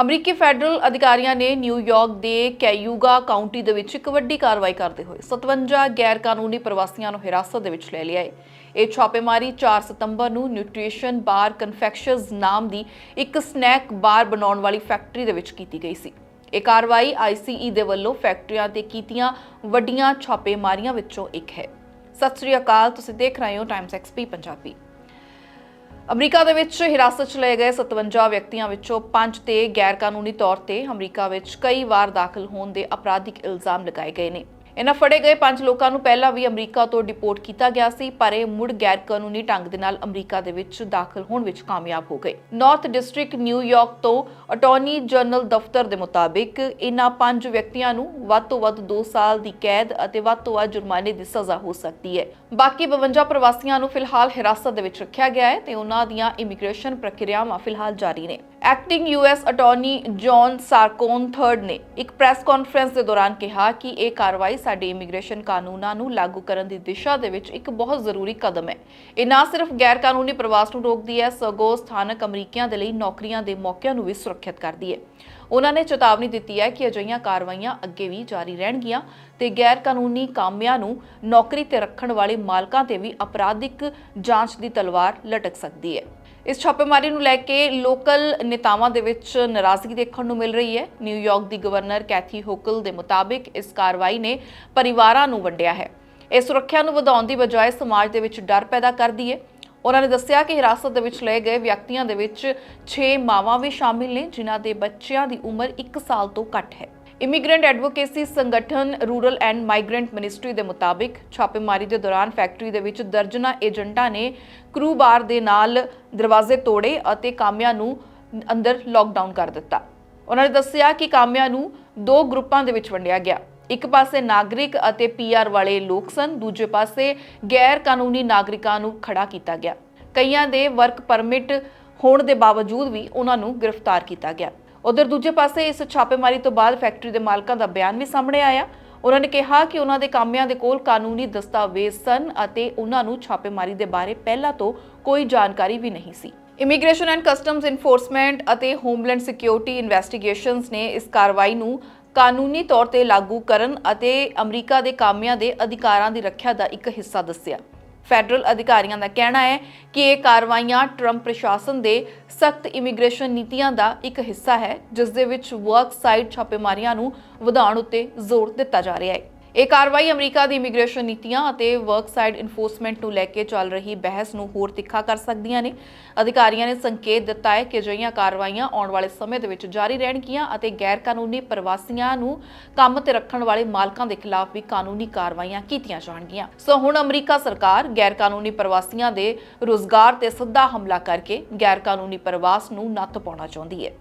ਅਮਰੀਕੀ ਫੈਡਰਲ ਅਧਿਕਾਰੀਆਂ ਨੇ ਨਿਊਯਾਰਕ ਦੇ ਕੈਯੂਗਾ ਕਾਉਂਟੀ ਦੇ ਵਿੱਚ ਇੱਕ ਵੱਡੀ ਕਾਰਵਾਈ ਕਰਦੇ ਹੋਏ 57 ਗੈਰ ਕਾਨੂੰਨੀ ਪ੍ਰਵਾਸੀਆਂ ਨੂੰ ਹਿਰਾਸਤ ਦੇ ਵਿੱਚ ਲੈ ਲਿਆ ਹੈ। ਇਹ ਛਾਪੇਮਾਰੀ 4 ਸਤੰਬਰ ਨੂੰ ਨਿਊਟ੍ਰੀਸ਼ਨ ਬਾਰ ਕਨਫੈਕਸ਼ਨਸ ਨਾਮ ਦੀ ਇੱਕ ਸਨੈਕ ਬਾਰ ਬਣਾਉਣ ਵਾਲੀ ਫੈਕਟਰੀ ਦੇ ਵਿੱਚ ਕੀਤੀ ਗਈ ਸੀ। ਇਹ ਕਾਰਵਾਈ ਆਈਸੀਈ ਦੇ ਵੱਲੋਂ ਫੈਕਟਰੀਆਂ ਤੇ ਕੀਤੀਆਂ ਵੱਡੀਆਂ ਛਾਪੇਮਾਰੀਆਂ ਵਿੱਚੋਂ ਇੱਕ ਹੈ। ਸਤਿ ਸ੍ਰੀ ਅਕਾਲ, ਤੁਸੀਂ ਦੇਖ ਰਹੇ ਹੋ ਟਾਈਮਸ ਐਕਸਪੀ ਪੰਜਾਬੀ। ਅਮਰੀਕਾ ਦੇ ਵਿੱਚ ਹਿਰਾਸਤ 'ਚ ਲਏ ਗਏ 57 ਵਿਅਕਤੀਆਂ ਵਿੱਚੋਂ 5 ਤੇ ਗੈਰ ਕਾਨੂੰਨੀ ਤੌਰ ਤੇ ਅਮਰੀਕਾ ਵਿੱਚ ਕਈ ਵਾਰ ਦਾਖਲ ਹੋਣ ਦੇ ਅਪਰਾਧਿਕ ਇਲਜ਼ਾਮ ਲਗਾਏ ਗਏ ਨੇ। ਇਹਨਾਂ ਫੜੇ ਗਏ 5 ਲੋਕਾਂ ਨੂੰ ਪਹਿਲਾਂ ਵੀ ਅਮਰੀਕਾ ਤੋਂ ਡਿਪੋਰਟ ਕੀਤਾ ਗਿਆ ਸੀ, ਪਰ ਇਹ ਮੁੜ ਗੈਰ ਕਾਨੂੰਨੀ ਢੰਗ ਦੇ ਨਾਲ ਅਮਰੀਕਾ ਦੇ ਵਿੱਚ ਦਾਖਲ ਹੋਣ ਵਿੱਚ ਕਾਮਯਾਬ ਹੋ ਗਏ। ਨਾਰਥ ਡਿਸਟ੍ਰਿਕਟ ਨਿਊਯਾਰਕ ਤੋਂ ਅਟਾਰਨੀ ਜਨਰਲ ਦਫ਼ਤਰ ਦੇ ਮੁਤਾਬਿਕ ਇਨ੍ਹਾਂ 5 ਵਿਅਕਤੀਆਂ ਨੂੰ ਵੱਧ ਤੋਂ ਵੱਧ 2 ਸਾਲ ਦੀ ਕੈਦ ਅਤੇ ਵੱਧ ਤੋਂ ਵੱਧ ਜੁਰਮਾਨੇ ਦੀ ਸਜ਼ਾ ਹੋ ਸਕਦੀ ਹੈ। ਬਾਕੀ 52 ਪ੍ਰਵਾਸੀਆਂ ਨੂੰ ਫਿਲਹਾਲ ਹਿਰਾਸਤ ਦੇ ਵਿੱਚ ਰੱਖਿਆ ਗਿਆ ਹੈ ਤੇ ਉਹਨਾਂ ਦੀਆਂ ਇਮੀਗ੍ਰੇਸ਼ਨ ਪ੍ਰਕਿਰਿਆਵਾਂ ਫਿਲਹਾਲ ਜਾਰੀ ਨੇ। Acting US attorney John Sarcone third ਨੇ ਇੱਕ ਪ੍ਰੈਸ ਕਾਨਫਰੰਸ ਦੇ ਦੌਰਾਨ ਕਿਹਾ ਕਿ ਇਹ ਕਾਰਵਾਈ ਸਾਡੇ ਇਮੀਗ੍ਰੇਸ਼ਨ ਕਾਨੂੰਨਾਂ ਨੂੰ ਲਾਗੂ ਕਰਨ ਦੀ ਦਿਸ਼ਾ ਦੇ ਵਿੱਚ ਇੱਕ ਬਹੁਤ ਜ਼ਰੂਰੀ ਕਦਮ ਹੈ। ਇਹ ਨਾ ਸਿਰਫ ਗੈਰ ਕਾਨੂੰਨੀ ਪ੍ਰਵਾਸ ਨੂੰ ਰੋਕਦੀ ਹੈ, ਸਗੋਂ ਸਥਾਨਕ ਅਮਰੀਕੀਆਂ ਦੇ ਲਈ ਨੌਕਰੀਆਂ ਦੇ ਮੌਕਿਆਂ ਨੂੰ ਵੀ ਸੁਰੱਖਿਅਤ ਕਰਦੀ ਹੈ। ਉਹਨਾਂ ਨੇ ਚੇਤਾਵਨੀ ਦਿੱਤੀ ਹੈ ਕਿ ਅਜਿਹੀਆਂ ਕਾਰਵਾਈਆਂ ਅੱਗੇ ਵੀ ਜਾਰੀ ਰਹਿਣਗੀਆਂ ਤੇ ਗੈਰ ਕਾਨੂੰਨੀ ਕਾਮਿਆਂ ਨੂੰ ਨੌਕਰੀ ਤੇ ਰੱਖਣ ਵਾਲੇ ਮਾਲਕਾਂ ਤੇ ਵੀ ਅਪਰਾਧਿਕ ਜਾਂਚ ਦੀ ਤਲਵਾਰ ਲਟਕ ਸਕਦੀ ਹੈ। ਇਸ ਛਾਪੇਮਾਰੀ ਨੂੰ ਲੈ ਕੇ ਲੋਕਲ ਨੇਤਾਵਾਂ ਦੇ ਵਿੱਚ ਨਾਰਾਜ਼ਗੀ ਦੇਖਣ ਨੂੰ ਮਿਲ ਰਹੀ ਹੈ। ਨਿਊਯਾਰਕ ਦੀ ਗਵਰਨਰ ਕੈਥੀ ਹੋਕਲ ਦੇ ਮੁਤਾਬਿਕ ਇਸ ਕਾਰਵਾਈ ਨੇ ਪਰਿਵਾਰਾਂ ਨੂੰ ਵੰਡਿਆ ਹੈ। ਇਹ ਸੁਰੱਖਿਆ ਨੂੰ ਵਧਾਉਣ ਦੀ ਬਜਾਏ ਸਮਾਜ ਦੇ ਵਿੱਚ ਡਰ ਪੈਦਾ ਕਰਦੀ ਹੈ। ਉਹਨਾਂ ਨੇ ਦੱਸਿਆ ਕਿ ਹਿਰਾਸਤ ਦੇ ਵਿੱਚ ਲਏ ਗਏ ਵਿਅਕਤੀਆਂ ਦੇ ਵਿੱਚ 6 ਮਾਵਾਂ ਵੀ ਸ਼ਾਮਿਲ ਨੇ, ਜਿਨ੍ਹਾਂ ਦੇ ਬੱਚਿਆਂ ਦੀ ਉਮਰ 1 ਸਾਲ ਤੋਂ ਘੱਟ ਹੈ। ਇਮੀਗ੍ਰੈਂਟ ਐਡਵੋਕੇਸੀ ਸੰਗਠਨ ਰੂਰਲ ਐਂਡ ਮਾਈਗ੍ਰੈਂਟ ਮਿਨਿਸਟਰੀ ਦੇ ਮੁਤਾਬਿਕ ਛਾਪੇਮਾਰੀ ਦੇ ਦੌਰਾਨ ਫੈਕਟਰੀ ਦੇ ਵਿੱਚ ਦਰਜਨਾ ਏਜੰਟਾਂ ਨੇ ਕਰੂ ਬਾਰ ਦੇ ਨਾਲ ਦਰਵਾਜ਼ੇ ਤੋੜੇ ਅਤੇ ਕਾਮਿਆਂ ਨੂੰ ਅੰਦਰ ਲਾਕਡਾਊਨ ਕਰ ਦਿੱਤਾ। ਉਹਨਾਂ ਨੇ ਦੱਸਿਆ ਕਿ ਕਾਮਿਆਂ ਨੂੰ ਦੋ ਗਰੁੱਪਾਂ ਦੇ ਵਿੱਚ ਵੰਡਿਆ ਗਿਆ। ਇੱਕ ਪਾਸੇ ਨਾਗਰਿਕ ਅਤੇ ਪੀਆਰ ਵਾਲੇ ਲੋਕ ਸਨ, ਦੂਜੇ ਪਾਸੇ ਗੈਰ ਕਾਨੂੰਨੀ ਨਾਗਰਿਕਾਂ ਨੂੰ ਖੜਾ ਕੀਤਾ ਗਿਆ। ਕਈਆਂ ਦੇ ਵਰਕ ਪਰਮਿਟ ਹੋਣ ਦੇ ਬਾਵਜੂਦ ਵੀ ਉਹਨਾਂ ਨੂੰ ਗ੍ਰਿਫਤਾਰ ਕੀਤਾ ਗਿਆ। ਉਧਰ ਦੂਜੇ ਪਾਸੇ ਇਸ ਛਾਪੇਮਾਰੀ ਤੋਂ ਬਾਅਦ ਫੈਕਟਰੀ ਦੇ ਮਾਲਕਾਂ ਦਾ ਬਿਆਨ ਵੀ ਸਾਹਮਣੇ ਆਇਆ। ਉਹਨਾਂ ਨੇ ਕਿਹਾ ਕਿ ਉਹਨਾਂ ਦੇ ਕਾਮਿਆਂ ਦੇ ਕੋਲ ਕਾਨੂੰਨੀ ਦਸਤਾਵੇਜ਼ ਸਨ ਅਤੇ ਉਹਨਾਂ ਨੂੰ ਛਾਪੇਮਾਰੀ ਦੇ ਬਾਰੇ ਪਹਿਲਾਂ ਤੋਂ ਕੋਈ ਜਾਣਕਾਰੀ ਵੀ ਨਹੀਂ ਸੀ। ਇਮੀਗ੍ਰੇਸ਼ਨ ਐਂਡ ਕਸਟਮਸ ਇਨਫੋਰਸਮੈਂਟ ਅਤੇ ਹੋਮਲੈਂਡ ਸਿਕਿਉਰਿਟੀ ਇਨਵੈਸਟੀਗੇਸ਼ਨਸ ਨੇ ਇਸ ਕਾਰਵਾਈ ਨੂੰ ਕਾਨੂੰਨੀ ਤੌਰ ਤੇ ਲਾਗੂ ਕਰਨ ਅਤੇ ਅਮਰੀਕਾ ਦੇ ਕਾਮਿਆਂ ਦੇ ਅਧਿਕਾਰਾਂ ਦੀ ਰੱਖਿਆ ਦਾ ਇੱਕ ਹਿੱਸਾ ਦੱਸਿਆ। ਫੈਡਰਲ ਅਧਿਕਾਰੀਆਂ ਦਾ ਕਹਿਣਾ ਹੈ ਕਿ ਇਹ ਕਾਰਵਾਈਆਂ ਟਰੰਪ ਪ੍ਰਸ਼ਾਸਨ ਦੇ ਸਖਤ ਇਮੀਗ੍ਰੇਸ਼ਨ ਨੀਤੀਆਂ ਦਾ ਇੱਕ ਹਿੱਸਾ ਹੈ, ਜਿਸ ਦੇ ਵਿੱਚ ਵਰਕ ਸਾਈਟ ਛਾਪੇਮਾਰੀਆਂ ਨੂੰ ਵਧਾਉਣ ਉੱਤੇ ਜ਼ੋਰ ਦਿੱਤਾ ਜਾ ਰਿਹਾ ਹੈ। ਇਹ ਕਾਰਵਾਈ ਅਮਰੀਕਾ ਦੀ ਇਮੀਗ੍ਰੇਸ਼ਨ ਨੀਤੀਆਂ ਅਤੇ ਵਰਕ ਸਾਈਡ ਇਨਫੋਰਸਮੈਂਟ ਨੂੰ ਲੈ ਕੇ ਚੱਲ ਰਹੀ ਬਹਿਸ ਨੂੰ ਹੋਰ ਤਿੱਖਾ ਕਰ ਸਕਦੀਆਂ ਨੇ। ਅਧਿਕਾਰੀਆਂ ਨੇ ਸੰਕੇਤ ਦਿੱਤਾ ਹੈ ਕਿ ਅਜਿਹੀਆਂ ਕਾਰਵਾਈਆਂ ਆਉਣ ਵਾਲੇ ਸਮੇਂ ਦੇ ਵਿੱਚ ਜਾਰੀ ਰਹਿਣਗੀਆਂ ਅਤੇ ਗੈਰ ਕਾਨੂੰਨੀ ਪ੍ਰਵਾਸੀਆਂ ਨੂੰ ਕੰਮ ਤੇ ਰੱਖਣ ਵਾਲੇ ਮਾਲਕਾਂ ਦੇ ਖਿਲਾਫ ਵੀ ਕਾਨੂੰਨੀ ਕਾਰਵਾਈਆਂ ਕੀਤੀਆਂ ਜਾਣਗੀਆਂ। ਸੋ ਹੁਣ ਅਮਰੀਕਾ ਸਰਕਾਰ ਗੈਰ ਕਾਨੂੰਨੀ ਪ੍ਰਵਾਸੀਆਂ ਦੇ ਰੋਜ਼ਗਾਰ ਤੇ ਸਿੱਧਾ ਹਮਲਾ ਕਰਕੇ ਗੈਰ ਕਾਨੂੰਨੀ ਪ੍ਰਵਾਸ ਨੂੰ ਨੱਥ ਪਾਉਣਾ ਚਾਹੁੰਦੀ ਹੈ।